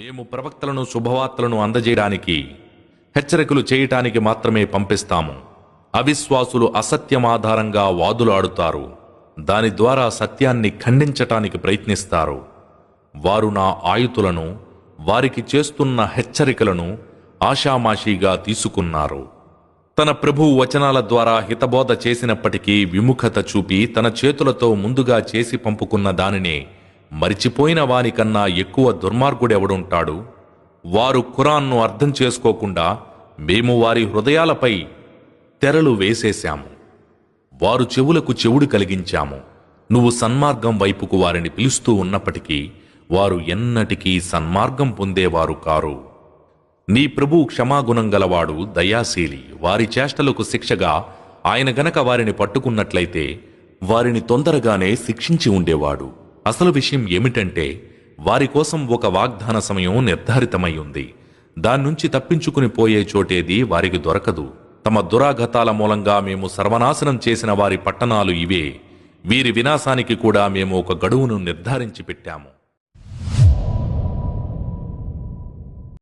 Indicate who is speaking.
Speaker 1: మేము ప్రవక్తలను శుభవార్తలను అందజేయడానికి హెచ్చరికలు చేయటానికి మాత్రమే పంపిస్తాము. అవిశ్వాసులు అసత్యం ఆధారంగా వాదులాడుతారు. దాని ద్వారా సత్యాన్ని ఖండించటానికి ప్రయత్నిస్తారు. వారు నా ఆయుతులను వారికి చేస్తున్న హెచ్చరికలను ఆషామాషీగా తీసుకున్నారు. తన ప్రభు వచనాల ద్వారా హితబోధ చేసినప్పటికీ విముఖత చూపి తన చేతులతో ముందుగా చేసి పంపుకున్న దానినే మరిచిపోయిన వానికన్నా ఎక్కువ దుర్మార్గుడెవడుంటాడు? వారు ఖురాన్ను అర్థం చేసుకోకుండా మేము వారి హృదయాలపై తెరలు వేసేశాము. వారు చెవులకు చెవుడు కలిగించాము. నువ్వు సన్మార్గం వైపుకు వారిని పిలుస్తూ ఉన్నప్పటికీ వారు ఎన్నటికీ సన్మార్గం పొందేవారు కారు. నీ ప్రభు క్షమాగుణం గలవాడు దయాశీలి. వారి చేష్టలకు శిక్షగా ఆయన గనక వారిని పట్టుకున్నట్లయితే వారిని తొందరగానే శిక్షించి ఉండేవాడు. అసలు విషయం ఏమిటంటే వారి కోసం ఒక వాగ్దాన సమయం నిర్ధారితమై ఉంది. దాన్నుంచి తప్పించుకుని పోయే చోటేది వారికి దొరకదు. తమ దురాఘతాల మూలంగా మేము సర్వనాశనం చేసిన వారి పట్టణాలు ఇవే. వీరి వినాశానికి కూడా మేము ఒక గడువును నిర్ధారించి పెట్టాము.